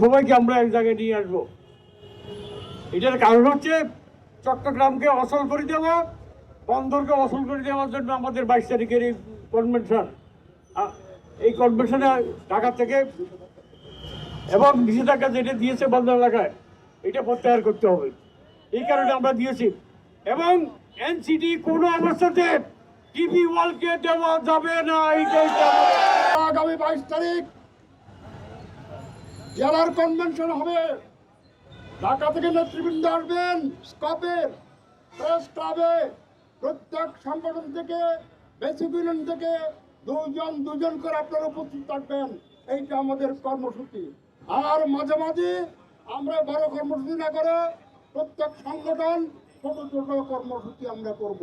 সবাইকে আমরা এক জায়গায় নিয়ে আসব। এটার কারণ হচ্ছে চট্টগ্রামকে অসল করে দেওয়া, বন্দরকে অসল করে দেওয়ার জন্য আমাদের বাইশ তারিখের এই কনভেনশন। এই কনভেনশনে ঢাকা থেকে এবং নিষেধাজ্ঞা যেটা দিয়েছে বন্দর এলাকায়, এটা প্রত্যাহার করতে হবে। এই কারণে আমরা দিয়েছি। এবং এনসিটি কোনো অবস্থাতে টিভি ওয়ালকে দেওয়া যাবে না, এইটাই আগামী বাইশ তারিখ জেলার কনভেনশন হবে। ঢাকা থেকে নেতৃবৃন্দ আসবেন স্কপের প্রেস ক্লাবে প্রত্যেক সংগঠন থেকে, বেসিক ইউনিয়ন থেকে দুজন দুজন করে আপনারা উপস্থিত থাকবেন। এইটা আমাদের কর্মসূচি। আর মাঝে মাঝে আমরা বড় কর্মসূচি না করে প্রত্যেক সংগঠন ছোট ছোট কর্মসূচি আমরা করব।